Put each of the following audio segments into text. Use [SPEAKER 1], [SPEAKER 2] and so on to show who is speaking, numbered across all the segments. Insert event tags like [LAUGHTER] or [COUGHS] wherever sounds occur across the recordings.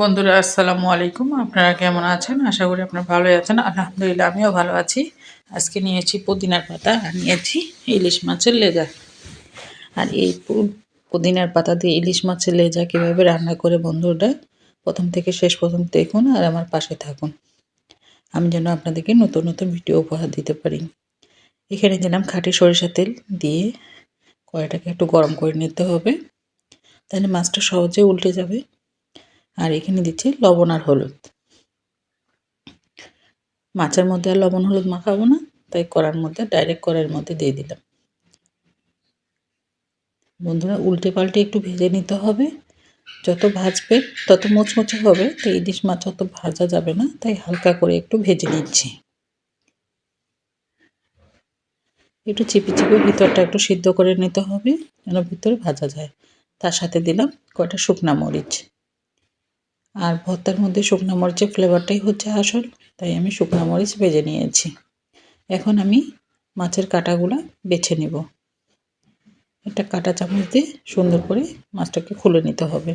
[SPEAKER 1] বন্ধুরা, আসসালামু আলাইকুম। আপনারা কেমন আছেন? আশা করি আপনারা ভালোই আছেন। আলহামদুলিল্লাহ, আমিও ভালো আছি। আজকে নিয়েছি পুদিনার পাতা আর নিয়েছি ইলিশ মাছের লেজা। আর এই পুদিনার পাতা দিয়ে ইলিশ মাছের লেজা কীভাবে রান্না করে বন্ধুরা, প্রথম থেকে শেষ পর্যন্ত দেখুন আর আমার পাশে থাকুন। আমি যেন আপনাদেরকে নতুন নতুন ভিডিও উপহার দিতে পারি। এখানে দিলাম খাঁটি সরিষা তেল দিয়ে কড়াইটাকে একটু গরম করে নিতে হবে। তাহলে মাছটা সহজে উল্টে যাবে। আর এখানে দিচ্ছি লবণ আর হলুদ। মাছের মধ্যে আর লবণ হলুদ মাখাবো না, তাই কড়ার মধ্যে ডাইরেক্ট কড়াইয়ের মধ্যে দিয়ে দিলাম। বন্ধুরা উল্টে পাল্টে একটু ভেজে নিতে হবে। যত ভাজবে, তত মোচমোচে হবে, তো ইলিশ মাছ অত ভাজা যাবে না, তাই হালকা করে একটু ভেজে নিচ্ছি। একটু চিপি চিপে ভিতরটা একটু সিদ্ধ করে নিতে হবে, যেন ভিতরে ভাজা যায়। তার সাথে দিলাম কয়টা শুকনা মরিচ। আর ভর্তার মধ্যে শুকনো মরিচের ফ্লেভারটাই হচ্ছে আসল, তাই আমি শুকনো মরিচ ভেজে নিয়েছি। এখন আমি মাছের কাটাগুলো বেছে নেব। একটা কাটা চামচ দিয়ে সুন্দর করে মাছটাকে খুলে নিতে হবে।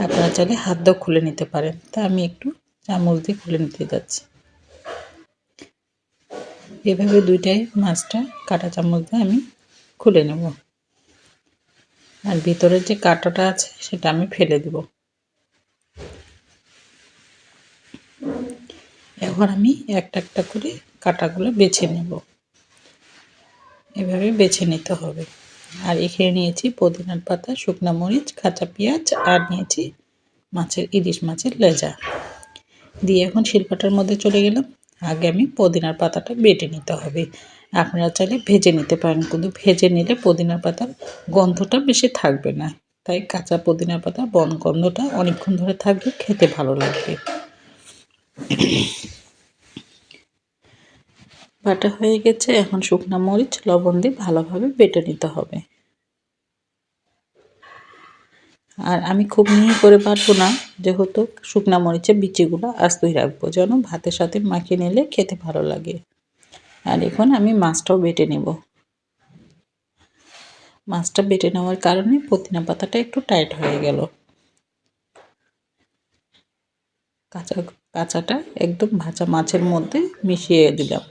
[SPEAKER 1] আপনারা চাইলে হাত দাও খুলে নিতে পারেন, তা আমি একটু চামচ দিয়ে খুলে নিতে যাচ্ছি। এভাবে দুইটাই মাছটা কাটা চামচ দিয়ে আমি খুলে নেব। আর ভিতরের যে কাঁটাটা আছে, সেটা আমি ফেলে দেবো। এখন আমি একটা একটা করে কাটাগুলো বেছে নেব। এভাবে বেছে নিতে হবে। আর এখানে নিয়েছি পুদিনার পাতা, শুকনো মরিচ, কাঁচা পেঁয়াজ, আর নিয়েছি মাছের, ইলিশ মাছের লেজা। দিয়ে এখন শিল্পাটার মধ্যে চলে গেলাম। আগে আমি পুদিনার পাতাটা বেটে নিতে হবে। আপনারা চাইলে ভেজে নিতে পারেন, কিন্তু ভেজে নিলে পুদিনার পাতার গন্ধটা বেশি থাকবে না। তাই কাঁচা পুদিনার পাতা বন গন্ধটা অনেকক্ষণ ধরে থাকবে খেতে ভালো লাগবে। [COUGHS] বাটা হয়ে গেছে, এখন শুকনো মরিচ, লবণ দিয়ে ভালোভাবে বেটে নিতে হবে। আর আমি খুব মিহি করে পারব না, যেহেতু শুকনো মরিচের বিচিগুলো আস্তই রাখব, যেন ভাতের সাথে মাখিয়ে নিলে খেতে ভালো লাগে। আর এখন আমি মাছটাও বেটে নেব। মাছটা বেটে নেওয়ার কারণে পুদিনা পাতাটা একটু টাইট হয়ে গেল। কাঁচা, কাঁচাটা একদম ভাজা মাছের মধ্যে মিশিয়ে দিলাম।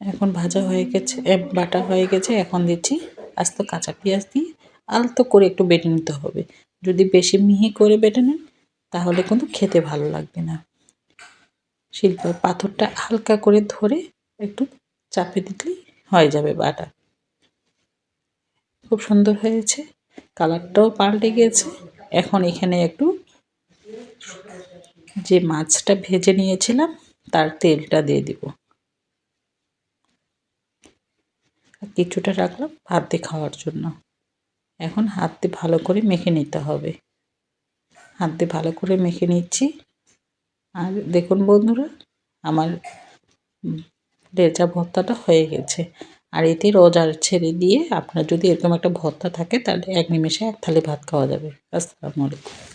[SPEAKER 1] এখন ভাজা হয়ে গেছে বাটা হয়ে গেছে, এখন দিচ্ছি আস্ত কাঁচা পেঁয়াজ দিয়ে আলতো করে একটু বেটে নিতে হবে। যদি বেশি মিহি করে বেটে নেন, তাহলে কিন্তু খেতে ভালো লাগবে না। শিল্পের পাথরটা হালকা করে ধরে একটু চাপে দিলেই হয়ে যাবে বাটা। খুব সুন্দর হয়েছে, কালারটাও পাল্টে গিয়েছে এখন এখানে একটু যে মাছটা ভেজে নিয়েছিলাম, তার তেলটা দিয়ে দিব। কিছুটা রাখলাম দিয়ে খাওয়ার জন্য। এখন হাত দিয়ে ভালো করে মেখে নিতে হবে। হাত দিয়ে ভালো করে মেখে নিচ্ছি। আর দেখুন বন্ধুরা, আমার লেজা ভর্তাটা হয়ে গেছে। আর এতে রোজার ছেড়ে দিয়ে আপনার যদি এরকম একটা ভর্তা থাকে, তাহলে এক নিমেষে এক থালি ভাত খাওয়া যাবে। আসসালামু আলাইকুম।